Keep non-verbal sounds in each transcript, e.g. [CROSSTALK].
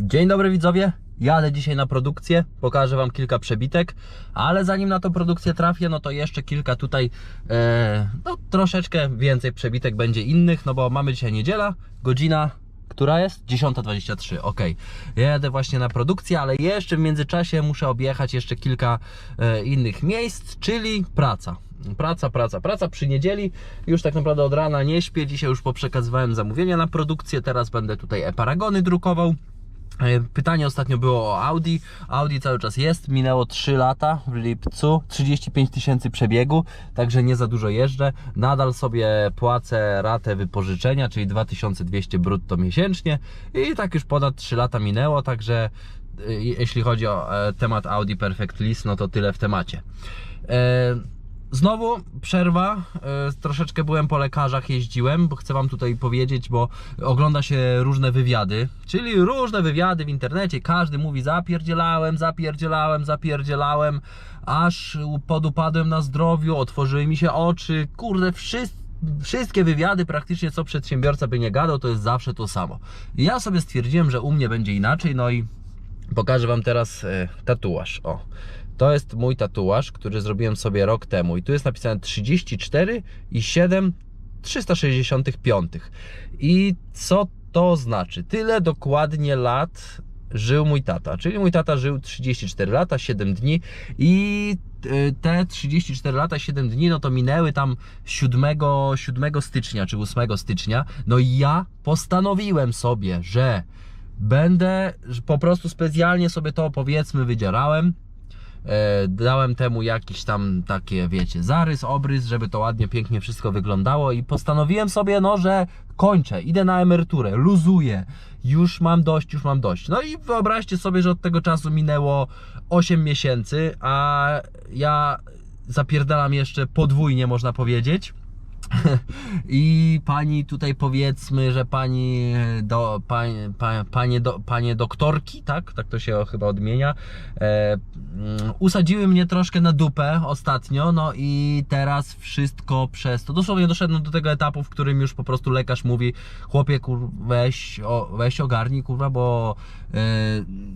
Dzień dobry widzowie, jadę dzisiaj na produkcję, pokażę Wam kilka przebitek, ale zanim na tą produkcję trafię, no to jeszcze kilka tutaj, e, no troszeczkę więcej przebitek będzie innych, no bo mamy dzisiaj niedziela, godzina, która jest? 10.23, ok. Ja jadę właśnie na produkcję, ale jeszcze w międzyczasie muszę objechać jeszcze kilka e, innych miejsc, czyli praca. Praca, praca, praca przy niedzieli. Już tak naprawdę od rana nie śpię. Dzisiaj już poprzekazywałem zamówienia na produkcję. Teraz będę tutaj e-paragony drukował. E, Pytanie ostatnio było o Audi. Audi cały czas jest, minęło 3 lata w lipcu, 35 tysięcy przebiegu, także nie za dużo jeżdżę. Nadal sobie płacę ratę wypożyczenia, czyli 2200 brutto miesięcznie i tak już ponad 3 lata minęło, także e, jeśli chodzi o e, temat Audi Perfect List, no to tyle w temacie. Znowu przerwa, e, troszeczkę byłem po lekarzach, jeździłem, bo chcę Wam tutaj powiedzieć, bo ogląda się różne wywiady, czyli różne wywiady w internecie, każdy mówi zapierdzielałem, zapierdzielałem, zapierdzielałem, aż podupadłem na zdrowiu, otworzyły mi się oczy, kurde, wszystko Wszystkie wywiady, praktycznie co przedsiębiorca by nie gadał, to jest zawsze to samo. Ja sobie stwierdziłem, że u mnie będzie inaczej, no i Pokażę Wam teraz e, tatuaż. O, to jest mój tatuaż, który zrobiłem sobie rok temu. I tu jest napisane 34 i 7 365. I co to znaczy? Tyle dokładnie lat żył mój tata. Czyli mój tata żył 34 lata, 7 dni i e, te 34 lata, 7 dni, no to minęły tam 7, 7 stycznia czy 8 stycznia. No i ja postanowiłem sobie, że będę po prostu specjalnie sobie to powiedzmy wydzierałem. E, dałem temu jakiś tam takie, wiecie, zarys, obrys, żeby to ładnie, pięknie wszystko wyglądało i postanowiłem sobie, no, że kończę, idę na emeryturę, luzuję, już mam dość, już mam dość. No i wyobraźcie sobie, że od tego czasu minęło 8 miesięcy, a ja zapierdalam jeszcze podwójnie, można powiedzieć. [LAUGHS] I pani tutaj powiedzmy, że pani do, panie, pa, panie, do, panie doktorki, tak? Tak to się chyba odmienia. E, mm, usadziły mnie troszkę na dupę ostatnio, no i teraz wszystko przez to. Dosłownie doszedłem do tego etapu, w którym już po prostu lekarz mówi: chłopie, kur, weź, o, weź ogarnij, kurwa, bo e,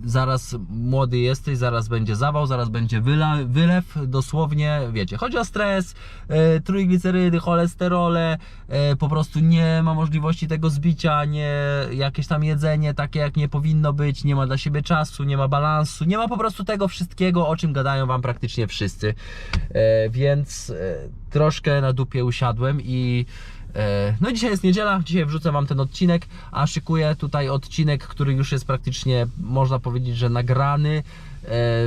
zaraz młody jesteś, zaraz będzie zawał, zaraz będzie wylew. Dosłownie, wiecie, chodzi o stres, e, trójglicerydy, cholesterole, e, po prostu nie ma możliwości tego zbicia, nie jakieś tam jedzenie takie jak nie powinno być, nie ma dla siebie czasu, nie ma balansu, nie ma po prostu tego wszystkiego, o czym gadają wam praktycznie wszyscy. E, więc e, troszkę na dupie usiadłem i no dzisiaj jest niedziela, dzisiaj wrzucę Wam ten odcinek, a szykuję tutaj odcinek, który już jest praktycznie, można powiedzieć, że nagrany.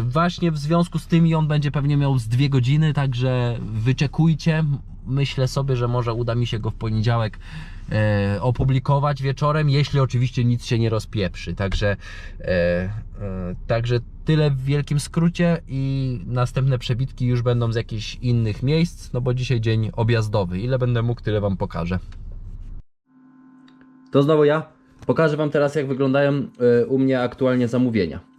Właśnie w związku z tym i on będzie pewnie miał z dwie godziny, także wyczekujcie. Myślę sobie, że może uda mi się go w poniedziałek e, opublikować wieczorem, jeśli oczywiście nic się nie rozpieprzy. Także, e, e, także tyle w wielkim skrócie i następne przebitki już będą z jakichś innych miejsc, no bo dzisiaj dzień objazdowy. Ile będę mógł, tyle Wam pokażę. To znowu ja. Pokażę Wam teraz, jak wyglądają e, u mnie aktualnie zamówienia.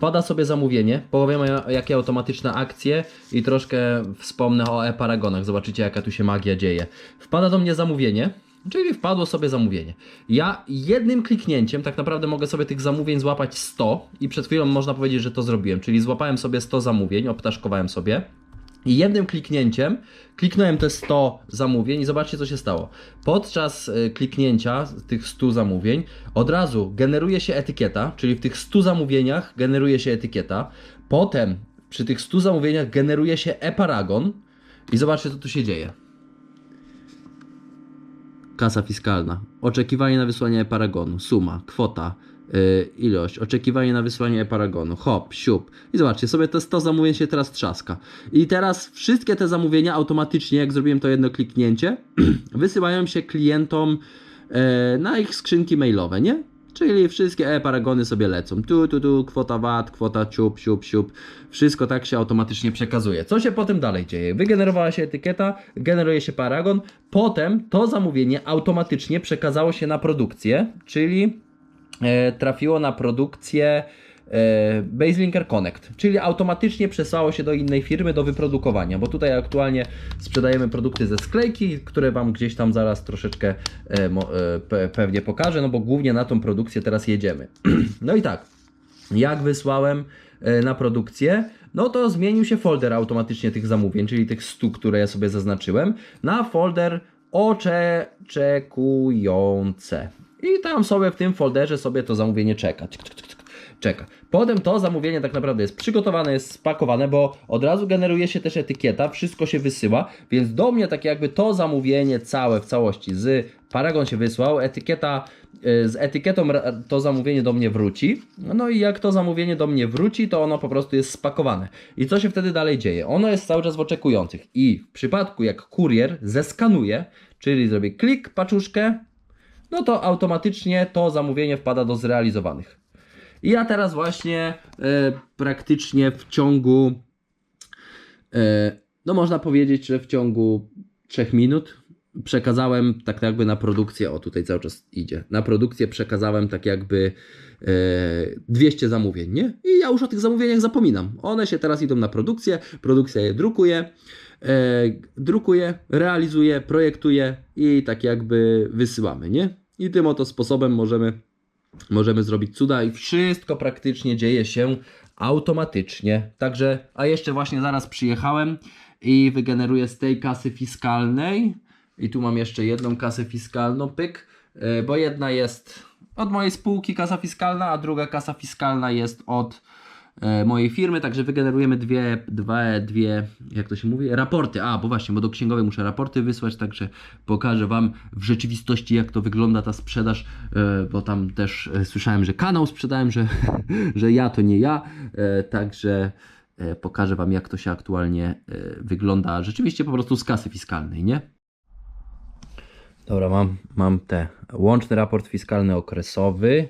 Wpada sobie zamówienie, powiem jakie automatyczne akcje i troszkę wspomnę o e-paragonach. Zobaczycie, jaka tu się magia dzieje. Wpada do mnie zamówienie, czyli wpadło sobie zamówienie. Ja jednym kliknięciem tak naprawdę mogę sobie tych zamówień złapać 100 i przed chwilą można powiedzieć, że to zrobiłem. Czyli złapałem sobie 100 zamówień, obtaszkowałem sobie. I jednym kliknięciem kliknąłem te 100 zamówień i zobaczcie co się stało. Podczas y, kliknięcia tych 100 zamówień od razu generuje się etykieta, czyli w tych 100 zamówieniach generuje się etykieta. Potem przy tych 100 zamówieniach generuje się e-paragon i zobaczcie co tu się dzieje. Kasa fiskalna. Oczekiwanie na wysłanie e-paragonu. Suma, kwota, ilość. Oczekiwanie na wysłanie e-paragonu. Hop, siup. I zobaczcie, sobie te 100 zamówień się teraz trzaska. I teraz wszystkie te zamówienia automatycznie, jak zrobiłem to jedno kliknięcie, [CLEARS THROAT] wysyłają się klientom e, na ich skrzynki mailowe, nie? Czyli wszystkie e-paragony sobie lecą. Tu, tu, tu, kwota VAT, kwota ciup, siup, siup. Wszystko tak się automatycznie przekazuje. Co się potem dalej dzieje? Wygenerowała się etykieta, generuje się paragon. Potem to zamówienie automatycznie przekazało się na produkcję, czyli trafiło na produkcję e, Baselinker Connect, czyli automatycznie przesłało się do innej firmy do wyprodukowania, bo tutaj aktualnie sprzedajemy produkty ze sklejki, które Wam gdzieś tam zaraz troszeczkę e, e, pewnie pokażę, no bo głównie na tą produkcję teraz jedziemy. [CLEARS THROAT] no i tak, jak wysłałem e, na produkcję, no to zmienił się folder automatycznie tych zamówień, czyli tych 100, które ja sobie zaznaczyłem, na folder oczekujące. I tam sobie w tym folderze sobie to zamówienie czeka. Czeka. Potem to zamówienie tak naprawdę jest przygotowane, jest spakowane, bo od razu generuje się też etykieta, wszystko się wysyła, więc do mnie tak jakby to zamówienie całe w całości z Paragon się wysłał, etykieta y, z etykietą to zamówienie do mnie wróci. No i jak to zamówienie do mnie wróci, to ono po prostu jest spakowane. I co się wtedy dalej dzieje? Ono jest cały czas w oczekujących. I w przypadku jak kurier zeskanuje, czyli zrobię klik, paczuszkę, no to automatycznie to zamówienie wpada do zrealizowanych. I ja teraz właśnie e, praktycznie w ciągu, e, no można powiedzieć, że w ciągu 3 minut przekazałem tak jakby na produkcję, o tutaj cały czas idzie, na produkcję przekazałem tak jakby e, 200 zamówień, nie? I ja już o tych zamówieniach zapominam. One się teraz idą na produkcję, produkcja je drukuje, drukuje, realizuje, projektuje i tak jakby wysyłamy, nie? I tym oto sposobem możemy możemy zrobić cuda i wszystko praktycznie dzieje się automatycznie. Także, a jeszcze właśnie zaraz przyjechałem i wygeneruję z tej kasy fiskalnej i tu mam jeszcze jedną kasę fiskalną, pyk, e, bo jedna jest od mojej spółki kasa fiskalna, a druga kasa fiskalna jest od mojej firmy, także wygenerujemy dwie, dwa, dwie, jak to się mówi, raporty. A, bo właśnie, bo do księgowej muszę raporty wysłać, także pokażę Wam w rzeczywistości, jak to wygląda ta sprzedaż, e, bo tam też e, słyszałem, że kanał sprzedałem, że, [LAUGHS] że ja to nie ja, e, także e, pokażę Wam, jak to się aktualnie e, wygląda rzeczywiście po prostu z kasy fiskalnej, nie? Dobra, mam, mam te łączny raport fiskalny okresowy.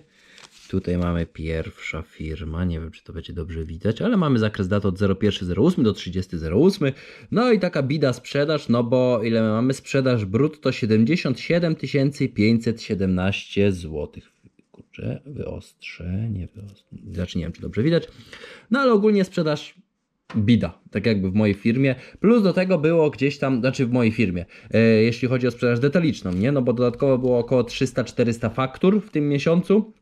Tutaj mamy pierwsza firma, nie wiem czy to będzie dobrze widać, ale mamy zakres dat od 01.08 do 30.08. No i taka bida sprzedaż, no bo ile my mamy sprzedaż brutto 77 517 zł. Kurczę, wyostrzę, wyostrzę, znaczy nie wiem czy dobrze widać. No ale ogólnie sprzedaż bida, tak jakby w mojej firmie. Plus do tego było gdzieś tam, znaczy w mojej firmie, e, jeśli chodzi o sprzedaż detaliczną, nie? No bo dodatkowo było około 300-400 faktur w tym miesiącu.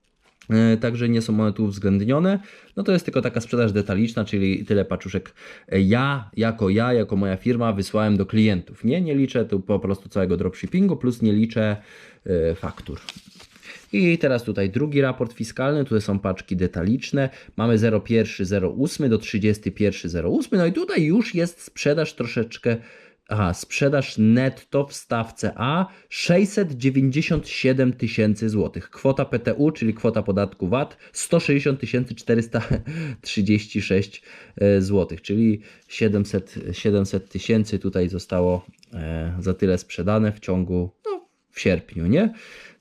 E, Także nie są one tu uwzględnione. No to jest tylko taka sprzedaż detaliczna, czyli tyle paczuszek ja, jako ja, jako moja firma wysłałem do klientów. Nie, nie liczę tu po prostu całego dropshippingu, plus nie liczę e, faktur. I teraz tutaj drugi raport fiskalny, tutaj są paczki detaliczne. Mamy 01.08 do 31.08. No i tutaj już jest sprzedaż troszeczkę. Aha, sprzedaż netto w stawce A 697 tysięcy złotych. Kwota PTU, czyli kwota podatku VAT 160 436 złotych, czyli 700 700 tysięcy tutaj zostało e, za tyle sprzedane w ciągu, no, w sierpniu, nie?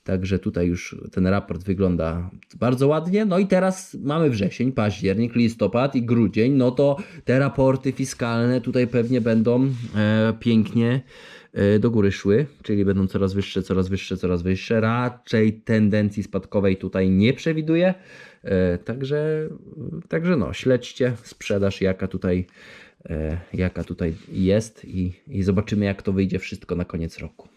Także tutaj już ten raport wygląda bardzo ładnie. No i teraz mamy wrzesień, październik, listopad i grudzień. No to te raporty fiskalne tutaj pewnie będą e, pięknie e, do góry szły, czyli będą coraz wyższe, coraz wyższe, coraz wyższe. Raczej tendencji spadkowej tutaj nie przewiduję. E, także, także no, śledźcie sprzedaż, jaka tutaj, e, jaka tutaj jest i, i zobaczymy, jak to wyjdzie wszystko na koniec roku.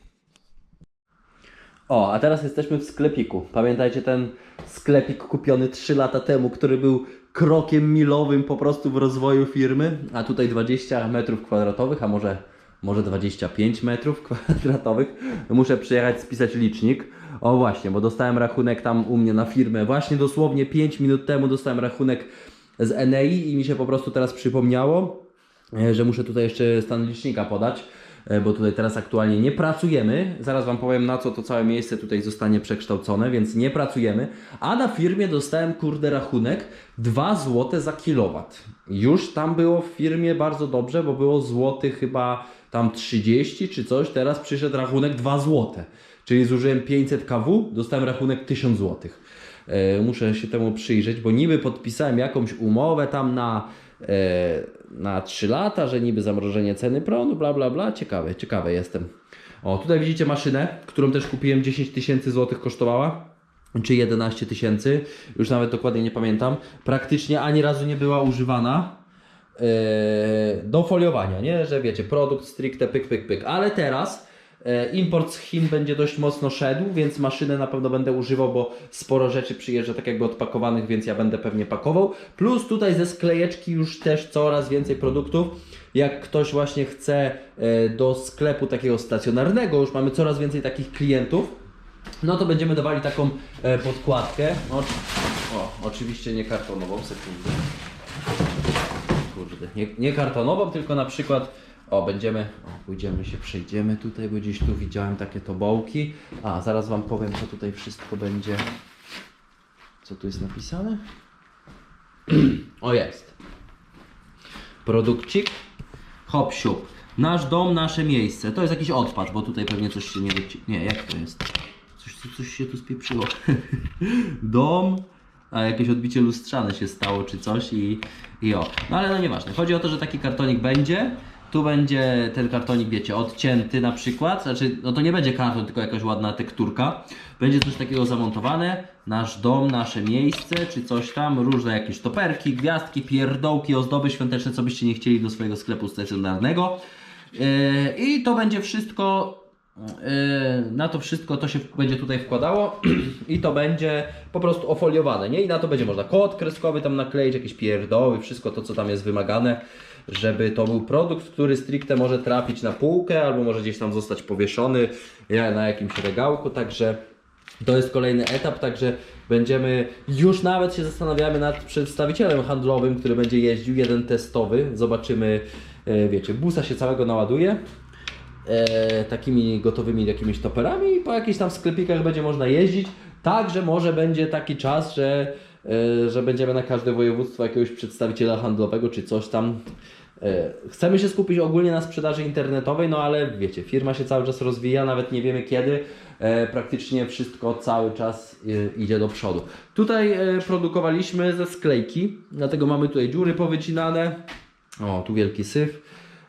O, a teraz jesteśmy w sklepiku. Pamiętajcie ten sklepik kupiony 3 lata temu, który był krokiem milowym po prostu w rozwoju firmy, a tutaj 20 metrów kwadratowych, a może, może 25 metrów [LAUGHS] kwadratowych. Muszę przyjechać, spisać licznik. O właśnie, bo dostałem rachunek tam u mnie na firmę. Właśnie dosłownie 5 minut temu dostałem rachunek z Enei i mi się po prostu teraz przypomniało, e, że muszę tutaj jeszcze stan licznika podać bo tutaj teraz aktualnie nie pracujemy. Zaraz Wam powiem, na co to całe miejsce tutaj zostanie przekształcone, więc nie pracujemy. A na firmie dostałem, kurde, rachunek 2 zł za kilowat. Już tam było w firmie bardzo dobrze, bo było złoty chyba tam 30 czy coś. Teraz przyszedł rachunek 2 zł. Czyli zużyłem 500 kW, dostałem rachunek 1000 zł. E, muszę się temu przyjrzeć, bo niby podpisałem jakąś umowę tam na, e, na 3 lata, że niby zamrożenie ceny prądu, bla bla bla. Ciekawe, ciekawe jestem. O, tutaj widzicie maszynę, którą też kupiłem 10 tysięcy złotych kosztowała. czy 11 tysięcy, już nawet dokładnie nie pamiętam. Praktycznie ani razu nie była używana e, do foliowania, nie? Że wiecie, produkt stricte pyk, pyk, pyk. Ale teraz import z Chin będzie dość mocno szedł, więc maszynę na pewno będę używał, bo sporo rzeczy przyjeżdża tak jakby odpakowanych, więc ja będę pewnie pakował. Plus tutaj ze sklejeczki już też coraz więcej produktów. Jak ktoś właśnie chce e, do sklepu takiego stacjonarnego, już mamy coraz więcej takich klientów, no to będziemy dawali taką e, podkładkę. O, o, oczywiście nie kartonową, sekundę. Kurde, nie, nie kartonową, tylko na przykład, o, będziemy, o, pójdziemy się, przejdziemy tutaj, bo gdzieś tu widziałem takie tobołki. A, zaraz Wam powiem, co tutaj wszystko będzie. Co tu jest napisane? [CLEARS THROAT] o, jest. Produkcik. Hop, siup. Nasz dom, nasze miejsce. To jest jakiś odpacz, bo tutaj pewnie coś się nie wyci... Nie, jak to jest? Coś, coś się tu spieprzyło. [LAUGHS] dom, a jakieś odbicie lustrzane się stało czy coś i, i o. No ale no nieważne. Chodzi o to, że taki kartonik będzie. Tu będzie ten kartonik, wiecie, odcięty na przykład. Znaczy, no to nie będzie karton, tylko jakaś ładna tekturka. Będzie coś takiego zamontowane. Nasz dom, nasze miejsce, czy coś tam. Różne jakieś toperki, gwiazdki, pierdołki, ozdoby świąteczne, co byście nie chcieli do swojego sklepu stacjonarnego. Yy, I to będzie wszystko na to wszystko to się będzie tutaj wkładało [CLEARS THROAT] i to będzie po prostu ofoliowane, nie? I na to będzie można kod kreskowy tam nakleić, jakieś pierdoły, wszystko to, co tam jest wymagane, żeby to był produkt, który stricte może trafić na półkę albo może gdzieś tam zostać powieszony na jakimś regałku, także to jest kolejny etap, także będziemy, już nawet się zastanawiamy nad przedstawicielem handlowym, który będzie jeździł, jeden testowy, zobaczymy, e, wiecie, busa się całego naładuje, e, takimi gotowymi jakimiś toperami i po jakichś tam sklepikach będzie można jeździć. Także może będzie taki czas, że, e, że będziemy na każde województwo jakiegoś przedstawiciela handlowego czy coś tam. E, chcemy się skupić ogólnie na sprzedaży internetowej, no ale wiecie, firma się cały czas rozwija, nawet nie wiemy kiedy. E, praktycznie wszystko cały czas e, idzie do przodu. Tutaj e, produkowaliśmy ze sklejki, dlatego mamy tutaj dziury powycinane. O, tu wielki syf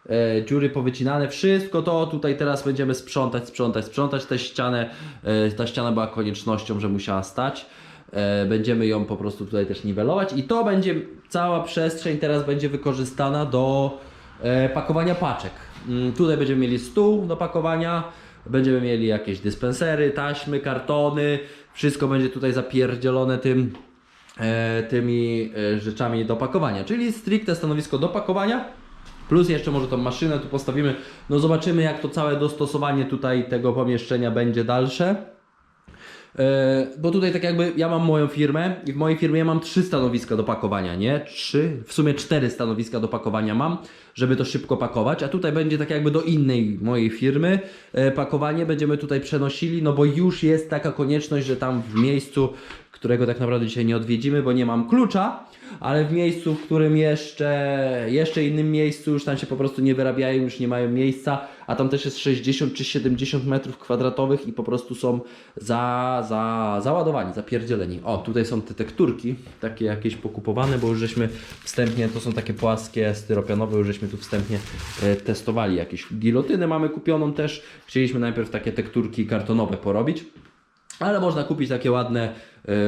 e, dziury powycinane, wszystko to tutaj teraz będziemy sprzątać, sprzątać, sprzątać tę ścianę. E, ta ściana była koniecznością, że musiała stać. E, będziemy ją po prostu tutaj też niwelować i to będzie, cała przestrzeń teraz będzie wykorzystana do pakowania paczek. Mm, tutaj będziemy mieli stół do pakowania, będziemy mieli jakieś dyspensery, taśmy, kartony, wszystko będzie tutaj zapierdzielone tym, tymi rzeczami do pakowania, czyli stricte stanowisko do pakowania. Plus jeszcze może tą maszynę tu postawimy. No zobaczymy jak to całe dostosowanie tutaj tego pomieszczenia będzie dalsze. E, bo tutaj tak jakby ja mam moją firmę i w mojej firmie mam trzy stanowiska do pakowania, nie? Trzy, w sumie cztery stanowiska do pakowania mam, żeby to szybko pakować, a tutaj będzie tak jakby do innej mojej firmy e, pakowanie będziemy tutaj przenosili, no bo już jest taka konieczność, że tam w miejscu, którego tak naprawdę dzisiaj nie odwiedzimy, bo nie mam klucza, ale w miejscu, w którym jeszcze, jeszcze innym miejscu już tam się po prostu nie wyrabiają, już nie mają miejsca, a tam też jest 60 czy 70 metrów kwadratowych i po prostu są za, za, załadowani, zapierdzieleni. O, tutaj są te tekturki, takie jakieś pokupowane, bo już żeśmy wstępnie, to są takie płaskie, styropianowe, już żeśmy tu wstępnie e, testowali. Jakieś gilotyny mamy kupioną też. Chcieliśmy najpierw takie tekturki kartonowe porobić. Ale można kupić takie ładne,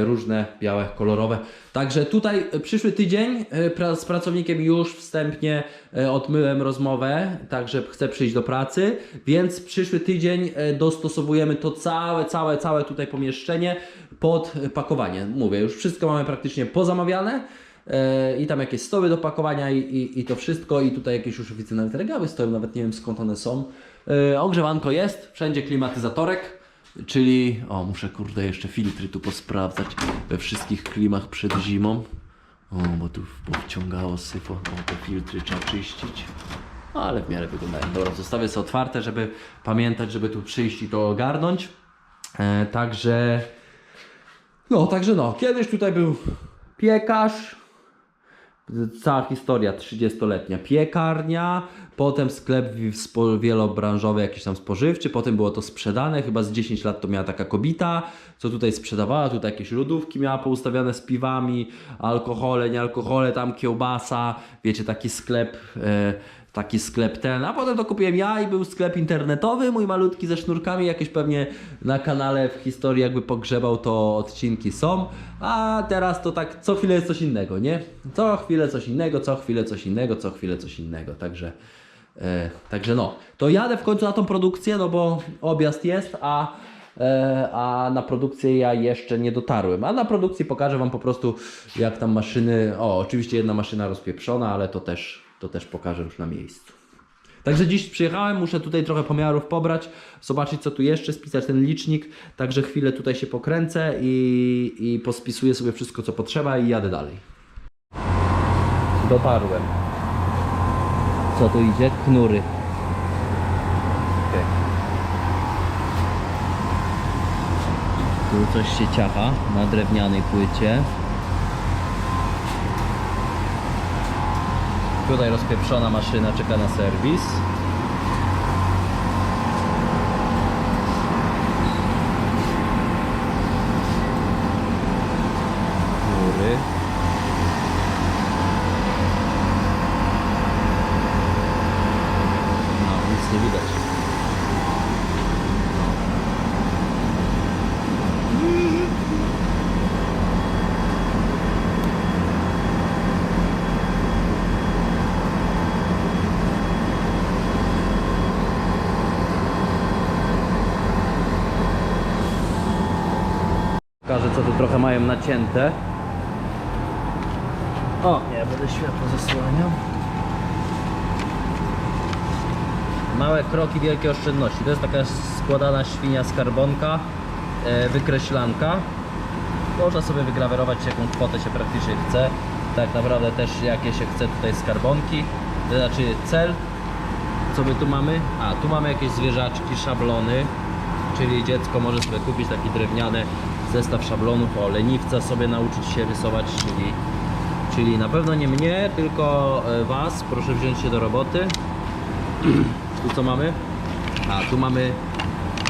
różne, białe, kolorowe. Także tutaj e, przyszły tydzień e, z pracownikiem już wstępnie e, odmyłem rozmowę, także chcę przyjść do pracy, więc przyszły tydzień e, dostosowujemy to całe, całe, całe tutaj pomieszczenie pod e, pakowanie. Mówię, już wszystko mamy praktycznie pozamawiane. E, I tam jakieś stoły do pakowania i, i, i to wszystko i tutaj jakieś już nawet regały stoją, nawet nie wiem skąd one są. E, ogrzewanko jest, wszędzie klimatyzatorek. Czyli, o muszę kurde jeszcze filtry tu posprawdzać we wszystkich klimach przed zimą. O, bo tu powciągało syfo, o te filtry trzeba czyścić. Ale w miarę wyglądają. Dobra, zostawię sobie otwarte, żeby pamiętać, żeby tu przyjść i to ogarnąć. E, także, no, także no, kiedyś tutaj był piekarz, Cała historia 30-letnia piekarnia, potem sklep wielobranżowy, jakiś tam spożywczy, potem było to sprzedane, chyba z 10 lat to miała taka kobita, co tutaj sprzedawała, tutaj jakieś lodówki miała poustawiane z piwami, alkohole, nie alkohole, tam kiełbasa, wiecie, taki sklep, e, taki sklep ten, a potem to kupiłem ja i był sklep internetowy, mój malutki ze sznurkami, jakieś pewnie na kanale w historii jakby pogrzebał to odcinki są, a teraz to tak co chwilę jest coś innego, nie? Co chwilę coś innego, co chwilę coś innego, co chwilę coś innego, także... E, także no, to jadę w końcu na tą produkcję, no bo objazd jest, a, e, a na produkcję ja jeszcze nie dotarłem. A na produkcji pokażę Wam po prostu jak tam maszyny, o oczywiście jedna maszyna rozpieprzona, ale to też, to też pokażę już na miejscu. Także dziś przyjechałem, muszę tutaj trochę pomiarów pobrać, zobaczyć co tu jeszcze, spisać ten licznik, także chwilę tutaj się pokręcę i, i pospisuję sobie wszystko co potrzeba i jadę dalej. Dotarłem. Co tu idzie? Knury. Tu coś się ciacha na drewnianej płycie. Tutaj rozpieprzona maszyna czeka na serwis. No, nic nie widać. Pokażę co tu trochę mają nacięte. O, nie, będę światło zasłaniał. Małe kroki, wielkie oszczędności. To jest taka składana świnia skarbonka, e, wykreślanka. Można sobie wygrawerować jaką kwotę się praktycznie chce. Tak naprawdę też jakie się chce tutaj skarbonki. To znaczy cel. Co my tu mamy? A, tu mamy jakieś zwierzaczki, szablony. Czyli dziecko może sobie kupić taki drewniany zestaw szablonów. O, leniwca sobie nauczyć się rysować, czyli, czyli na pewno nie mnie, tylko e, Was. Proszę wziąć się do roboty. [CLEARS THROAT] Tu co mamy? A, tu mamy...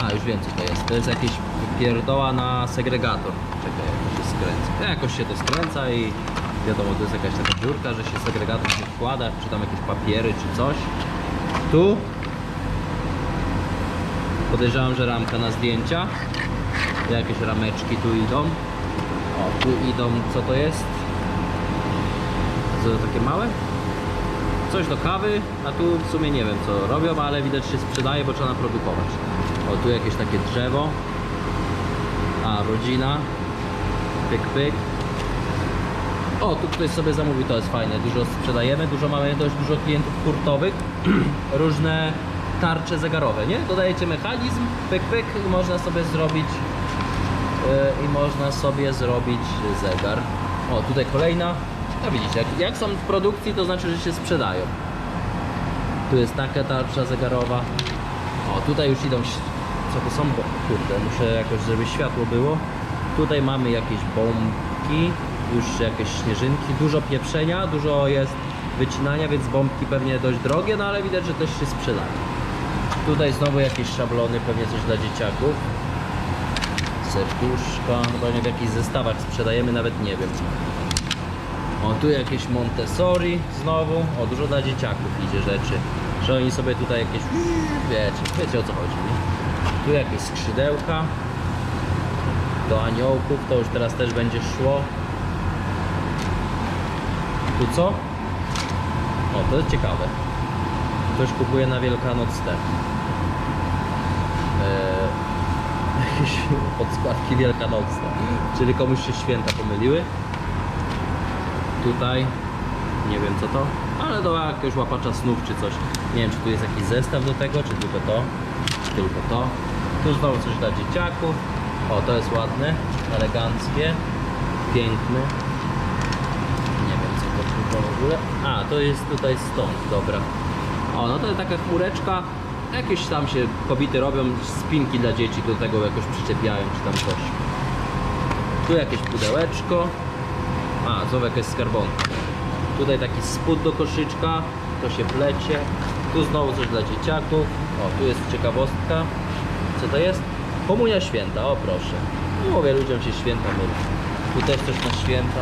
A, już wiem co to jest. To jest jakieś pierdoła na segregator. Czekaj, jak to się skręca. Jakoś się to skręca i wiadomo, to jest jakaś taka dziurka, że się segregator się wkłada, czy tam jakieś papiery, czy coś. Tu podejrzewam, że ramka na zdjęcia. Jakieś rameczki tu idą. O, tu idą, co to jest? Co to takie małe? coś do kawy, a tu w sumie nie wiem co robią, ale widać się sprzedaje, bo trzeba naprodukować. O, tu jakieś takie drzewo. A, rodzina. Pyk, pyk. O, tu ktoś sobie zamówi, to jest fajne. Dużo sprzedajemy, dużo mamy dość dużo klientów hurtowych. [CLEARS THROAT] Różne tarcze zegarowe, nie? Dodajecie mechanizm, pyk, pyk można sobie zrobić i można sobie zrobić zegar. O, tutaj kolejna. No widzicie, jak, jak są w produkcji, to znaczy, że się sprzedają. Tu jest taka tarcza zegarowa. O, tutaj już idą. Co to są? Kurde, muszę jakoś, żeby światło było. Tutaj mamy jakieś bombki, już jakieś śnieżynki, dużo pieprzenia, dużo jest wycinania, więc bombki pewnie dość drogie, no ale widać, że też się sprzedają. Tutaj znowu jakieś szablony, pewnie coś dla dzieciaków. Serduszka, chyba nie w jakichś zestawach sprzedajemy, nawet nie wiem. O, tu jakieś Montessori znowu. O, dużo dla dzieciaków idzie rzeczy. Że oni sobie tutaj jakieś... Wiecie, wiecie o co chodzi, nie? Tu jakieś skrzydełka. Do aniołków, to już teraz też będzie szło. Tu co? O, to jest ciekawe. Ktoś kupuje na Wielkanoc te. Jakieś [LAUGHS] podskładki wielkanocne. Czyli komuś się święta pomyliły. Tutaj nie wiem co to ale do jakiegoś łapacza snów czy coś. Nie wiem czy tu jest jakiś zestaw do tego czy tylko to tylko to. Tu znowu coś dla dzieciaków. O to jest ładne eleganckie piękne. Nie wiem co to tu w ogóle. A to jest tutaj stąd dobra. O no to jest taka chmureczka jakieś tam się kobiety robią spinki dla dzieci do tego jakoś przyczepiają czy tam coś tu jakieś pudełeczko a, znowu jakaś skarbonka. Tutaj taki spód do koszyczka, to się plecie. Tu znowu coś dla dzieciaków. O, tu jest ciekawostka. Co to jest? Komunia święta, o proszę. Mówię, ludziom się święta mylą. Tu też coś na święta.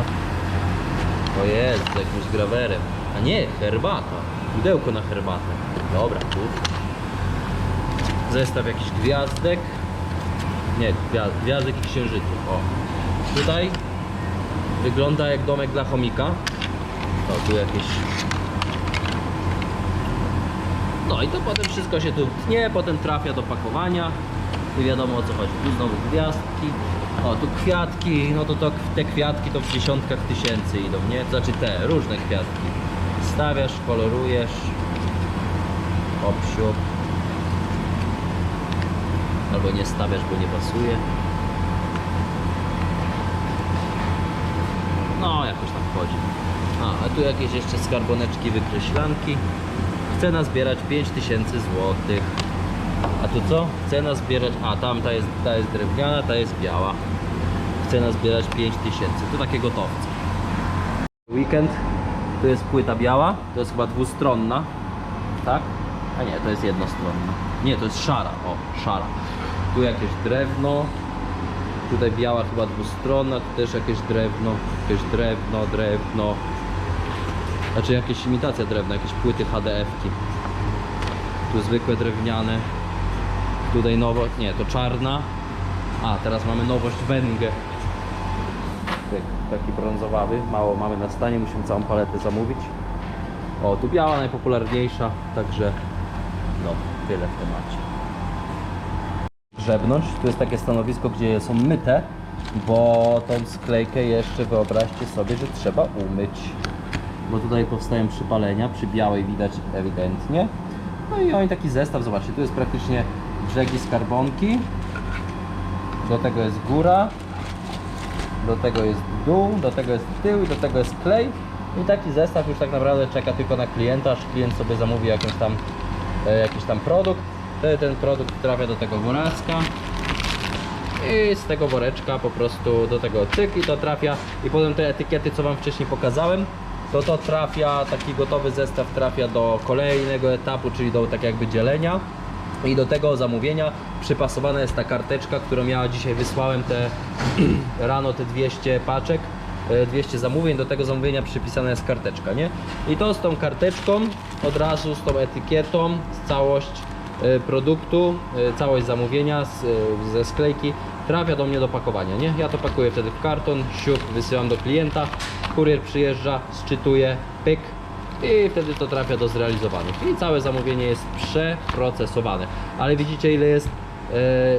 O jest, z jakimś grawerem. A nie, herbata. Pudełko na herbatę. Dobra, tu. Zestaw jakichś gwiazdek. Nie, gwia- gwiazdek i księżyców. O. Tutaj wygląda jak domek dla chomika. O, tu jakieś no i to potem wszystko się tu tnie, potem trafia do pakowania i wiadomo o co chodzi. Tu znowu gwiazdki, o tu kwiatki, no to, to te kwiatki to w dziesiątkach tysięcy idą, nie? Znaczy te, różne kwiatki. Stawiasz, kolorujesz, obsiup. Albo nie stawiasz, bo nie pasuje. No, jakoś tam wchodzi. A, a tu jakieś jeszcze skarboneczki, wykreślanki. Cena zbierać 5000 zł. A tu co? Cena zbierać. A tam ta jest, ta jest drewniana, ta jest biała. Cena zbierać 5000. To takie gotowce. Weekend. Tu jest płyta biała. To jest chyba dwustronna. Tak? A nie, to jest jednostronna. Nie, to jest szara. O, szara. Tu jakieś drewno. Tutaj biała chyba dwustronna. Tu też jakieś drewno. Jakieś drewno, drewno. Znaczy jakieś imitacja drewna, jakieś płyty HDF-ki. Tu zwykłe drewniane. Tutaj nowość, nie, to czarna. A, teraz mamy nowość węgę. Tak, taki brązowawy. Mało mamy na stanie, musimy całą paletę zamówić. O, tu biała najpopularniejsza, także no, tyle w temacie. Grzebnąć, tu jest takie stanowisko, gdzie są myte, bo tą sklejkę jeszcze wyobraźcie sobie, że trzeba umyć bo tutaj powstają przypalenia, przy białej widać ewidentnie. No i oni taki zestaw, zobaczcie, tu jest praktycznie brzegi skarbonki, do tego jest góra, do tego jest dół, do tego jest tył i do tego jest klej. I taki zestaw już tak naprawdę czeka tylko na klienta, aż klient sobie zamówi jakąś tam, e, jakiś tam produkt. Wtedy ten produkt trafia do tego woreczka. I z tego woreczka po prostu do tego cyk i to trafia. I potem te etykiety co Wam wcześniej pokazałem to to trafia, taki gotowy zestaw trafia do kolejnego etapu, czyli do tak jakby dzielenia. I do tego zamówienia przypasowana jest ta karteczka, którą ja dzisiaj wysłałem te [CLEARS THROAT] rano te 200 paczek e, 200 zamówień, do tego zamówienia przypisana jest karteczka, nie? I to z tą karteczką, od razu z tą etykietą, całość e, produktu, e, całość zamówienia z, e, ze sklejki trafia do mnie do pakowania, nie? Ja to pakuję wtedy w karton, siup, wysyłam do klienta, kurier przyjeżdża, szczytuje, pyk i wtedy to trafia do zrealizowanych. I całe zamówienie jest przeprocesowane. Ale widzicie ile jest,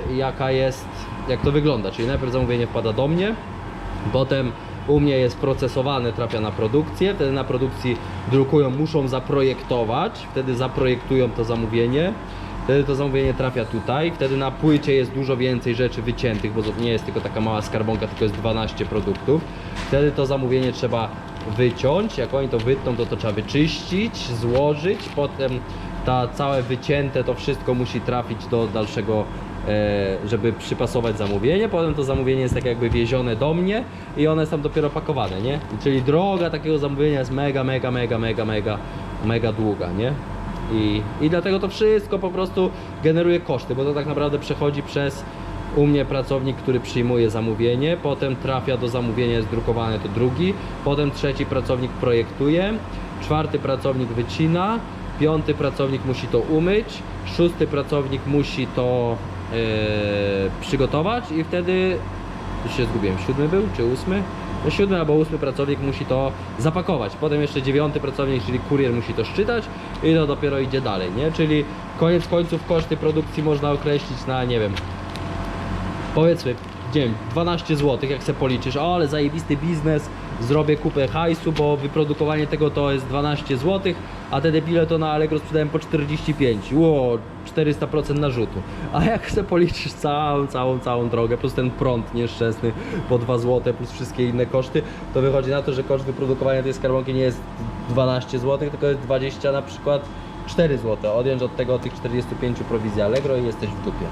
e, jaka jest, jak to wygląda, czyli najpierw zamówienie wpada do mnie, Potem u mnie jest procesowane, trafia na produkcję, wtedy na produkcji drukują, muszą zaprojektować, wtedy zaprojektują to zamówienie. Wtedy to zamówienie trafia tutaj, wtedy na płycie jest dużo więcej rzeczy wyciętych, bo to nie jest tylko taka mała skarbonka, tylko jest 12 produktów. Wtedy to zamówienie trzeba wyciąć, jak oni to wytną, to to trzeba wyczyścić, złożyć, potem ta całe wycięte to wszystko musi trafić do dalszego e, żeby przypasować zamówienie, potem to zamówienie jest tak jakby wiezione do mnie i one są dopiero pakowane, nie? Czyli droga takiego zamówienia jest mega, mega, mega, mega, mega, mega długa, nie? I, I dlatego to wszystko po prostu generuje koszty, bo to tak naprawdę przechodzi przez u mnie pracownik, który przyjmuje zamówienie, potem trafia do zamówienia, jest drukowane to drugi, potem trzeci pracownik projektuje, czwarty pracownik wycina, piąty pracownik musi to umyć, szósty pracownik musi to e, przygotować i wtedy już się zgubiłem, siódmy był czy ósmy? Siódmy albo ósmy pracownik musi to zapakować. Potem jeszcze dziewiąty pracownik, czyli kurier musi to szczytać i to dopiero idzie dalej, nie? Czyli koniec końców koszty produkcji można określić na, nie wiem, powiedzmy, nie wiem, 12 zł, jak se policzysz, o ale zajebisty biznes, zrobię kupę hajsu, bo wyprodukowanie tego to jest 12 zł, a te debile to na Allegro sprzedałem po 45, ło, 400% narzutu. A jak se policzysz całą, całą, całą drogę, plus ten prąd nieszczęsny po 2 zł, plus wszystkie inne koszty, to wychodzi na to, że koszt wyprodukowania tej skarbonki nie jest 12 zł, tylko jest 20 na przykład 4 zł. Odjąć od tego tych 45 prowizji Allegro i jesteś w dupie.